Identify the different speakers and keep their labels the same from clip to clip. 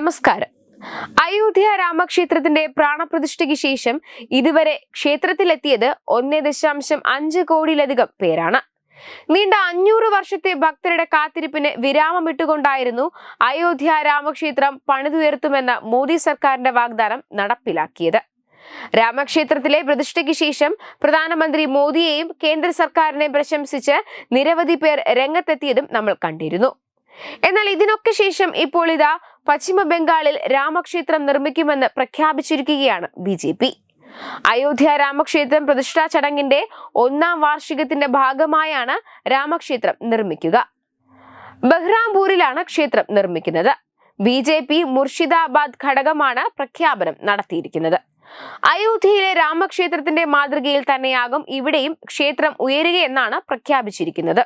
Speaker 1: നമസ്കാരം. അയോധ്യ രാമക്ഷേത്രത്തിന്റെ പ്രാണപ്രതിഷ്ഠയ്ക്ക് ശേഷം ഇതുവരെ ക്ഷേത്രത്തിലെത്തിയത് ഒന്നേ ദശാംശം അഞ്ച് കോടിയിലധികം പേരാണ്. നീണ്ട അഞ്ഞൂറ് വർഷത്തെ ഭക്തരുടെ കാത്തിരിപ്പിന് വിരാമമിട്ടുകൊണ്ടായിരുന്നു അയോധ്യ രാമക്ഷേത്രം പണിതുയർത്തുമെന്ന മോദി സർക്കാരിന്റെ വാഗ്ദാനം നടപ്പിലാക്കിയത്. രാമക്ഷേത്രത്തിലെ പ്രതിഷ്ഠയ്ക്ക് ശേഷം പ്രധാനമന്ത്രി മോദിയെയും കേന്ദ്ര സർക്കാരിനെയും പ്രശംസിച്ച് നിരവധി പേർ രംഗത്തെത്തിയതും നമ്മൾ കണ്ടിരുന്നു. എന്നാൽ ഇതിനൊക്കെ ശേഷം ഇപ്പോൾ ഇതാ പശ്ചിമ ബംഗാളിൽ രാമക്ഷേത്രം നിർമ്മിക്കുമെന്ന് പ്രഖ്യാപിച്ചിരിക്കുകയാണ് ബി ജെ പി. അയോധ്യ രാമക്ഷേത്രം പ്രതിഷ്ഠാ ചടങ്ങിന്റെ ഒന്നാം വാർഷികത്തിന്റെ ഭാഗമായാണ് രാമക്ഷേത്രം നിർമ്മിക്കുക. ബഹ്റാംപൂരിലാണ് ക്ഷേത്രം നിർമ്മിക്കുന്നത്. ബി ജെ പി മുർഷിദാബാദ് ഘടകമാണ് പ്രഖ്യാപനം നടത്തിയിരിക്കുന്നത്. അയോധ്യയിലെ രാമക്ഷേത്രത്തിന്റെ മാതൃകയിൽ തന്നെയാകും ഇവിടെയും ക്ഷേത്രം ഉയരുകയെന്നാണ് പ്രഖ്യാപിച്ചിരിക്കുന്നത്.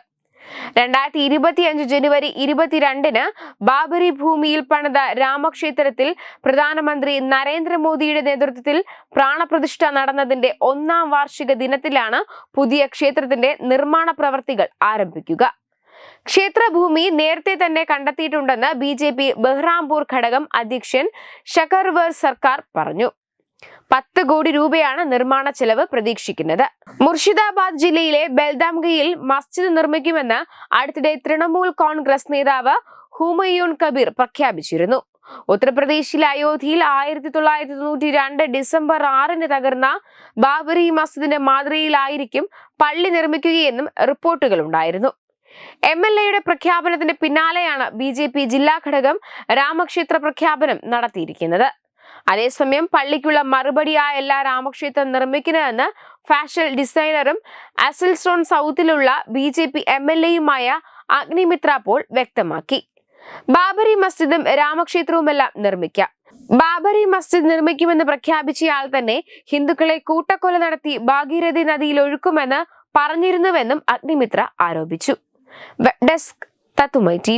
Speaker 1: രണ്ടായിരത്തി ഇരുപത്തിയഞ്ച് ജനുവരി ഇരുപത്തിരണ്ടിന് ബാബരി ഭൂമിയിൽ പണിത രാമക്ഷേത്രത്തിൽ പ്രധാനമന്ത്രി നരേന്ദ്രമോദിയുടെ നേതൃത്വത്തിൽ പ്രാണപ്രതിഷ്ഠ നടന്നതിന്റെ ഒന്നാം വാർഷിക ദിനത്തിലാണ് പുതിയ ക്ഷേത്രത്തിന്റെ നിർമ്മാണ പ്രവർത്തികൾ ആരംഭിക്കുക. ക്ഷേത്രഭൂമി നേരത്തെ തന്നെ കണ്ടെത്തിയിട്ടുണ്ടെന്ന് ബി ജെ പി ബഹ്റാംപൂർ ഘടകം അധ്യക്ഷൻ ഷക്കർവർ സർക്കാർ പറഞ്ഞു. പത്ത് കോടി രൂപയാണ് നിർമ്മാണ ചെലവ് പ്രതീക്ഷിക്കുന്നത്. മുർഷിദാബാദ് ജില്ലയിലെ ബെൽദാംഗയിൽ മസ്ജിദ് നിർമ്മിക്കുമെന്ന് അടുത്തിടെ തൃണമൂൽ കോൺഗ്രസ് നേതാവ് ഹുമയൂൺ കബീർ പ്രഖ്യാപിച്ചിരുന്നു. ഉത്തർപ്രദേശിലെ അയോധ്യയിൽ ആയിരത്തി തൊള്ളായിരത്തി തൊണ്ണൂറ്റി രണ്ട് ഡിസംബർ ആറിന് തകർന്ന ബാബറി മസ്ജിദിന്റെ മാതൃകയിലായിരിക്കും പള്ളി നിർമ്മിക്കുകയെന്നും റിപ്പോർട്ടുകൾ ഉണ്ടായിരുന്നു. എം എൽ എയുടെ പ്രഖ്യാപനത്തിന് പിന്നാലെയാണ് ബി ജെ പി ജില്ലാ ഘടകം രാമക്ഷേത്ര പ്രഖ്യാപനം നടത്തിയിരിക്കുന്നത്. അതേസമയം പള്ളിക്കുള്ള മറുപടിയായല്ല രാമക്ഷേത്രം നിർമ്മിക്കുന്നതെന്ന് ഫാഷൻ ഡിസൈനറും അസൽസ്റ്റോൺ സൗത്തിലുള്ള B J P M L എയുമായ Agnimitra Paul വ്യക്തമാക്കി. ബാബരി മസ്ജിദും രാമക്ഷേത്രവുമെല്ലാം നിർമ്മിക്കാം. ബാബരി മസ്ജിദ് നിർമ്മിക്കുമെന്ന് പ്രഖ്യാപിച്ചയാൾ തന്നെ ഹിന്ദുക്കളെ കൂട്ടക്കൊല നടത്തി ഭാഗീരഥി നദിയിൽ ഒഴുക്കുമെന്ന് പറഞ്ഞിരുന്നുവെന്നും അഗ്നിമിത്ര ആരോപിച്ചു. ഡെസ്ക് തത്തുമൈ ടി